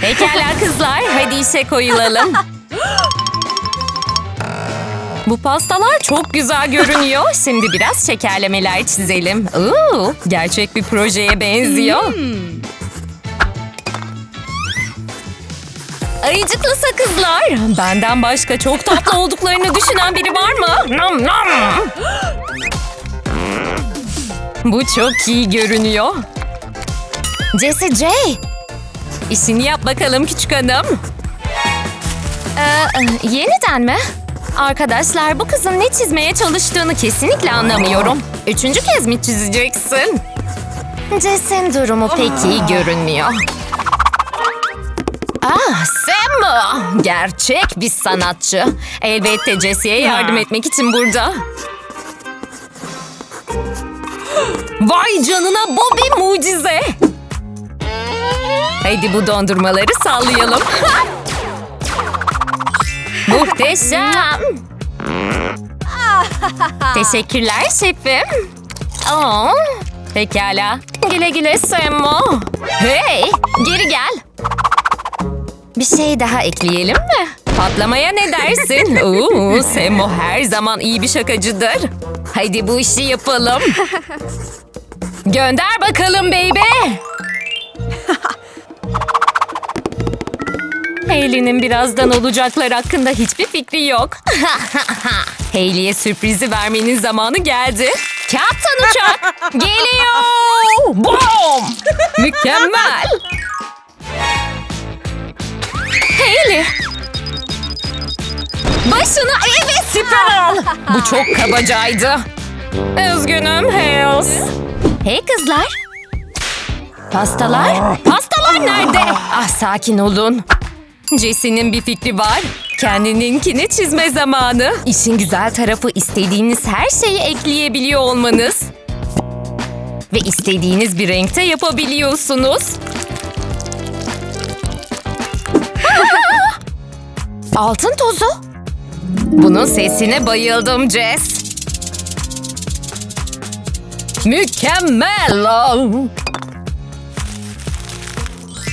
Pekala kızlar, hadi işe koyulalım. Bu pastalar çok güzel görünüyor. Şimdi biraz şekerlemeler çizelim. Oo, gerçek bir projeye benziyor. Ayıcıklı sakızlar. Benden başka çok tatlı olduklarını düşünen biri var mı? Nam nam. Bu çok iyi görünüyor. Jessie J. İşini yap bakalım küçük hanım. Ee, yeniden mi? Arkadaşlar bu kızın ne çizmeye çalıştığını kesinlikle anlamıyorum. Üçüncü kez mi çizeceksin? Jess'in durumu pek iyi görünmüyor. Ah Sam bu. Gerçek bir sanatçı. Elbette Jesse'ye yardım etmek için burada. Vay canına bu bir mucize. Hadi bu dondurmaları sallayalım. Muhteşem. Teşekkürler şefim. Aa, pekala. Güle güle Semmo. Hey, geri gel. Bir şey daha ekleyelim mi? Patlamaya ne dersin? Oo, Semmo her zaman iyi bir şakacıdır. Hadi bu işi yapalım. Gönder bakalım baby. Hayley'nin birazdan olacaklar hakkında hiçbir fikri yok. Hayley'e sürprizi vermenin zamanı geldi. Kaptan uçak geliyor. Boom! Mükemmel. Hayley. Başını evet süper. Bu çok kabacaydı. Üzgünüm Hales. Hey kızlar. Pastalar? Pastalar nerede? Ah sakin olun. Jesse'nin bir fikri var. Kendininkini çizme zamanı. İşin güzel tarafı istediğiniz her şeyi ekleyebiliyor olmanız. Ve istediğiniz bir renkte yapabiliyorsunuz. Altın tozu. Bunun sesine bayıldım Jess. Mükemmel.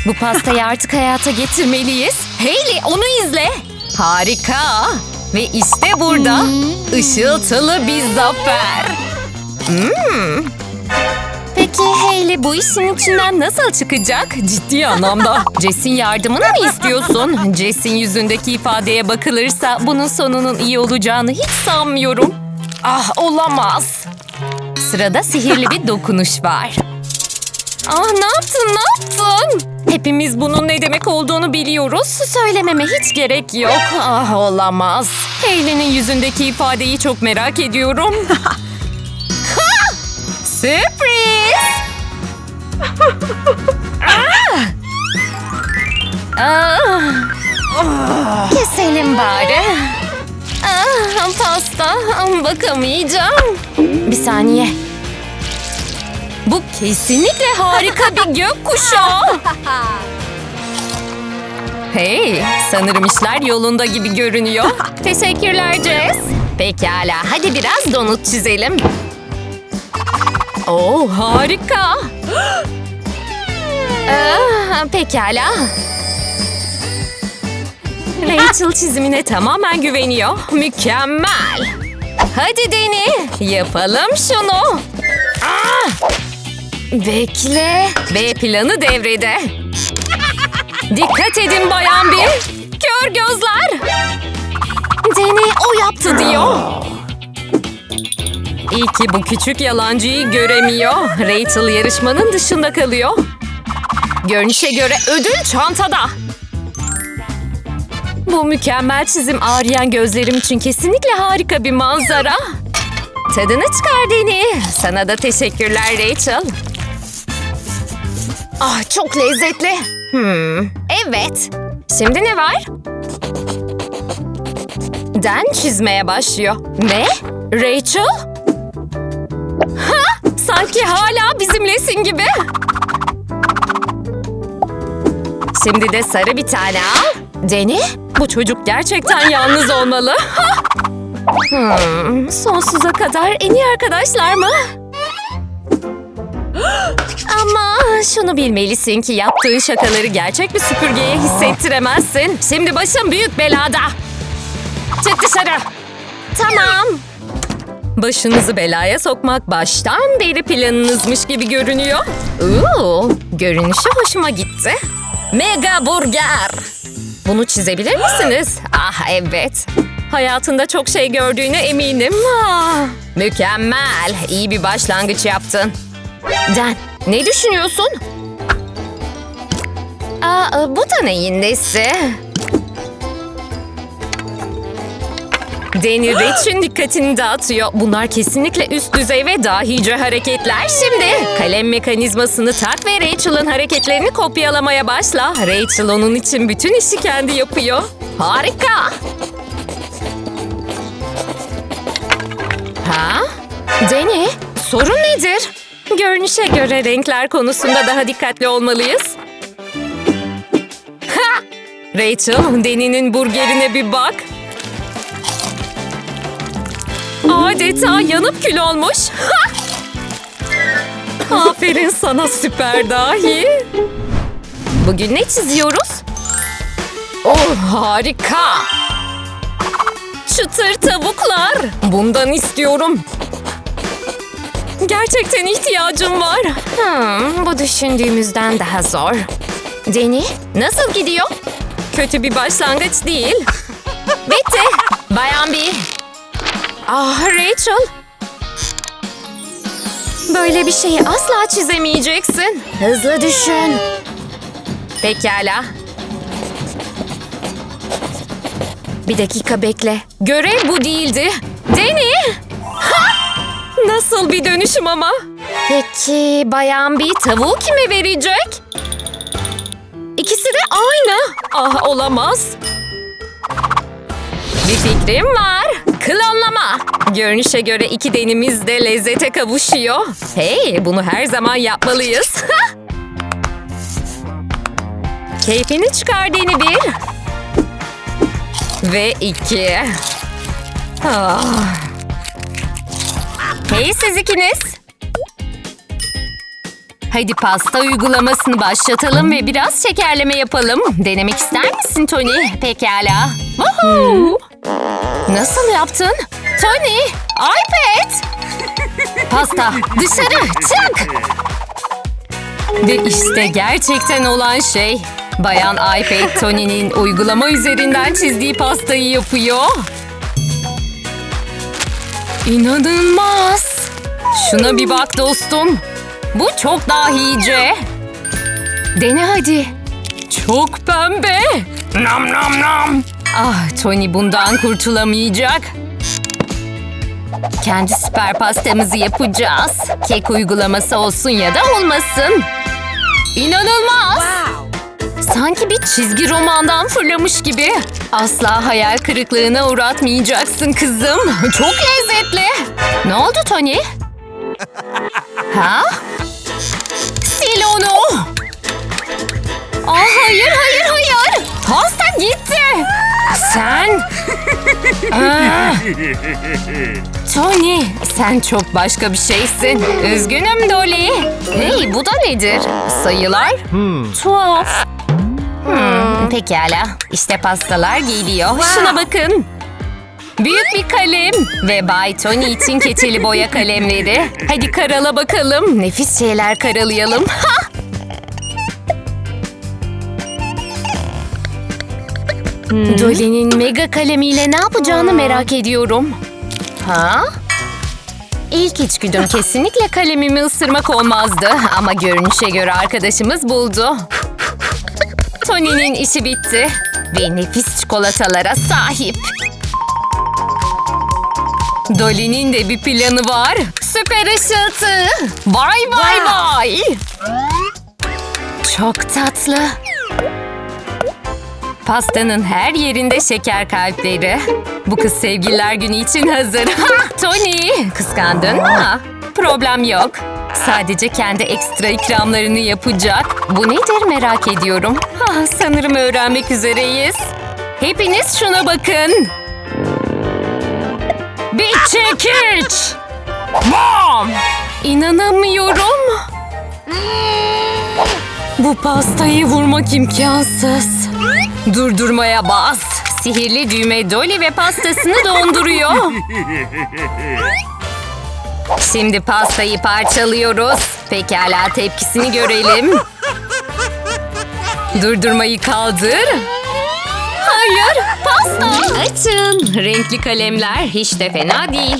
Bu pastayı artık hayata getirmeliyiz. Hayley onu izle. Harika. Ve işte burada ışıltılı bir zafer. Hmm. Peki Hayley bu işin içinden nasıl çıkacak? Ciddi anlamda. Jess'in yardımını mı istiyorsun? Jess'in yüzündeki ifadeye bakılırsa bunun sonunun iyi olacağını hiç sanmıyorum. Ah olamaz. Sırada sihirli bir dokunuş var. Ah ne yaptın ne yaptın? Hepimiz bunun ne demek olduğunu biliyoruz. Söylememe hiç gerek yok. Ah olamaz. Hayley'nin yüzündeki ifadeyi çok merak ediyorum. Ha! Sürpriz! ah! Ah! Keselim bari. Ah, pasta. Bakamayacağım. Bir saniye. Bu kesinlikle harika bir gökkuşağı. Hey, sanırım işler yolunda gibi görünüyor. Teşekkürler Jess. Pekala, hadi biraz donut çizelim. Oo, harika. Ah, pekala. Rachel çizimine tamamen güveniyor. Mükemmel. Hadi Deni, yapalım şunu. Ah! Bekle. B planı devrede. Dikkat edin bayan bir. Kör gözler. Deni o yaptı diyor. İyi ki bu küçük yalancıyı göremiyor. Rachel yarışmanın dışında kalıyor. Görünüşe göre ödül çantada. Bu mükemmel çizim ağrıyan gözlerim için kesinlikle harika bir manzara. Tadını çıkar Deni. Sana da teşekkürler Rachel. Ah çok lezzetli. Hmm, evet. Şimdi ne var? Den çizmeye başlıyor. Ne? Rachel? Ha, sanki hala bizimlesin gibi. Şimdi de sarı bir tane al. Deni, bu çocuk gerçekten yalnız olmalı. Hmm, sonsuza kadar en iyi arkadaşlar mı? Şunu bilmelisin ki yaptığın şakaları gerçek bir süpürgeye hissettiremezsin. Şimdi başım büyük belada. Çık dışarı. Tamam. Başınızı belaya sokmak baştan beri planınızmış gibi görünüyor. Oo, görünüşü hoşuma gitti. Mega burger. Bunu çizebilir misiniz? Ah evet. Hayatında çok şey gördüğüne eminim. Ah, mükemmel. İyi bir başlangıç yaptın. Dan, ne düşünüyorsun? Aa, bu da neyin nesi? Danny Rach'in dikkatini dağıtıyor. Bunlar kesinlikle üst düzey ve dahice hareketler. Şimdi kalem mekanizmasını tak ve Rachel'ın hareketlerini kopyalamaya başla. Rachel onun için bütün işi kendi yapıyor. Harika. Ha? Danny, sorun nedir? Görünüşe göre renkler konusunda daha dikkatli olmalıyız. Ha! Rachel, Danny'nin burgerine bir bak. Adeta yanıp kül olmuş. Aferin sana süper dahi. Bugün ne çiziyoruz? Oh harika. Çıtır tavuklar. Bundan istiyorum. Gerçekten ihtiyacım var. Hmm, bu düşündüğümüzden daha zor. Deni, nasıl gidiyor? Kötü bir başlangıç değil. Bitti. Bayan bir. Ah Rachel. Böyle bir şeyi asla çizemeyeceksin. Hızlı düşün. Pekala. Bir dakika bekle. Görev bu değildi. Deni! Nasıl bir dönüşüm ama? Peki bayan bir tavuğu kime verecek? İkisi de aynı. Ah olamaz. Bir fikrim var. Klonlama. Görünüşe göre iki denimiz de lezzete kavuşuyor. Hey, bunu her zaman yapmalıyız. Keyfini çıkar Deni bir. Ve iki. Ah. Hey siz ikiniz. Hadi pasta uygulamasını başlatalım ve biraz şekerleme yapalım. Denemek ister misin Tony? Pekala. Woohoo! Nasıl yaptın? Tony, iPad! Pasta, dışarı, çık! Ve işte gerçekten olan şey. Bayan iPad Tony'nin uygulama üzerinden çizdiği pastayı yapıyor. İnanılmaz. Şuna bir bak dostum. Bu çok dahice. Dene hadi. Çok pembe. Nam nam nam. Ah Tony bundan kurtulamayacak. Kendi süper pastamızı yapacağız. Kek uygulaması olsun ya da olmasın. İnanılmaz. Sanki bir çizgi romandan fırlamış gibi. Asla hayal kırıklığına uğratmayacaksın kızım. Çok lezzetli. Ne oldu Tony? Ha? Sil onu. Aa, hayır hayır hayır. Pasta gitti. Sen... Aa. Tony, sen çok başka bir şeysin. Üzgünüm Dolly. Hey, bu da nedir? Sayılar? Tuhaf. Hmm, pekala. İşte pastalar geliyor. Şuna bakın. Büyük bir kalem ve Bay Tony için keçeli boya kalemleri. Hadi karala bakalım. Nefis şeyler karalayalım. Ha! Dolly'nin mega kalemiyle ne yapacağını merak ediyorum. Ha? İlk içgüdüm kesinlikle kalemimi ısırmak olmazdı. Ama görünüşe göre arkadaşımız buldu. Tony'nin işi bitti. Ve nefis çikolatalara sahip. Dolly'nin de bir planı var. Süper ışıltı. Vay vay vay. Çok tatlı. Pastanın her yerinde şeker kalpleri. Bu kız sevgililer günü için hazır. Ha, Tony, kıskandın mı? Problem yok. Sadece kendi ekstra ikramlarını yapacak. Bu nedir merak ediyorum. Ah, sanırım öğrenmek üzereyiz. Hepiniz şuna bakın. Bir çekiç. Bam! İnanamıyorum. Bu pastayı vurmak imkansız. Durdurmaya bas. Sihirli düğme Dolly ve pastasını donduruyor. Şimdi pastayı parçalıyoruz. Pekala tepkisini görelim. Durdurmayı kaldır. Hayır, pasta. Açın. Renkli kalemler hiç de fena değil.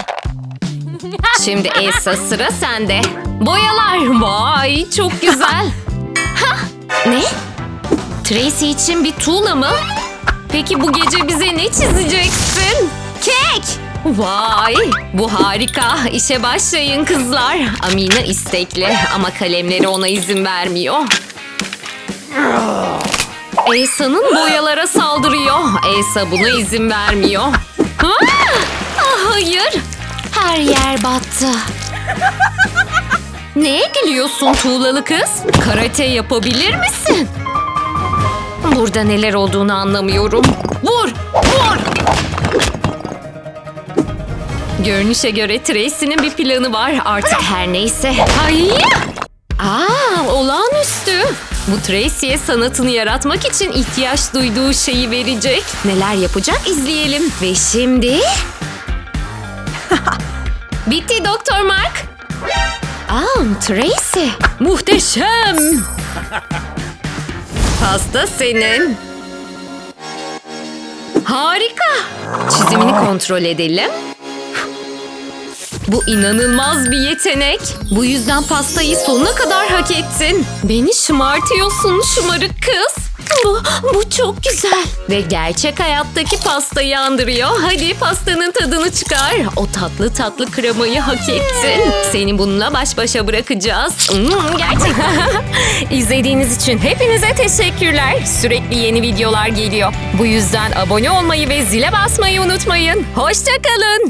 Şimdi Elsa sıra sende. Boyalar. Vay çok güzel. Hah, ne? Tracy için bir tuğla mı? Peki bu gece bize ne çizeceksin? Kek! Vay! Bu harika. İşe başlayın kızlar. Amina istekli ama kalemleri ona izin vermiyor. Elsa'nın boyalara saldırıyor. Elsa buna izin vermiyor. Ah! Hayır. Her yer battı. Neye gülüyorsun tuğlalı kız? Karate yapabilir misin? Burada neler olduğunu anlamıyorum. Vur! Vur! Görünüşe göre Tracy'nin bir planı var. Artık her neyse. Hayır! Aa, olağanüstü. Bu Tracy'ye sanatını yaratmak için ihtiyaç duyduğu şeyi verecek. Neler yapacak izleyelim. Ve şimdi... Bitti Doktor Mark. Aa, Tracy. Muhteşem. Pasta senin. Harika. Çizimini kontrol edelim. Bu inanılmaz bir yetenek. Bu yüzden pastayı sonuna kadar hak ettin. Beni şımartıyorsun şımarık kız. Bu, bu çok güzel. Ve gerçek hayattaki pastayı andırıyor. Hadi pastanın tadını çıkar. O tatlı tatlı kremayı hak ettin. Seni bununla baş başa bırakacağız. Hmm, gerçekten. İzlediğiniz için hepinize teşekkürler. Sürekli yeni videolar geliyor. Bu yüzden abone olmayı ve zile basmayı unutmayın. Hoşçakalın.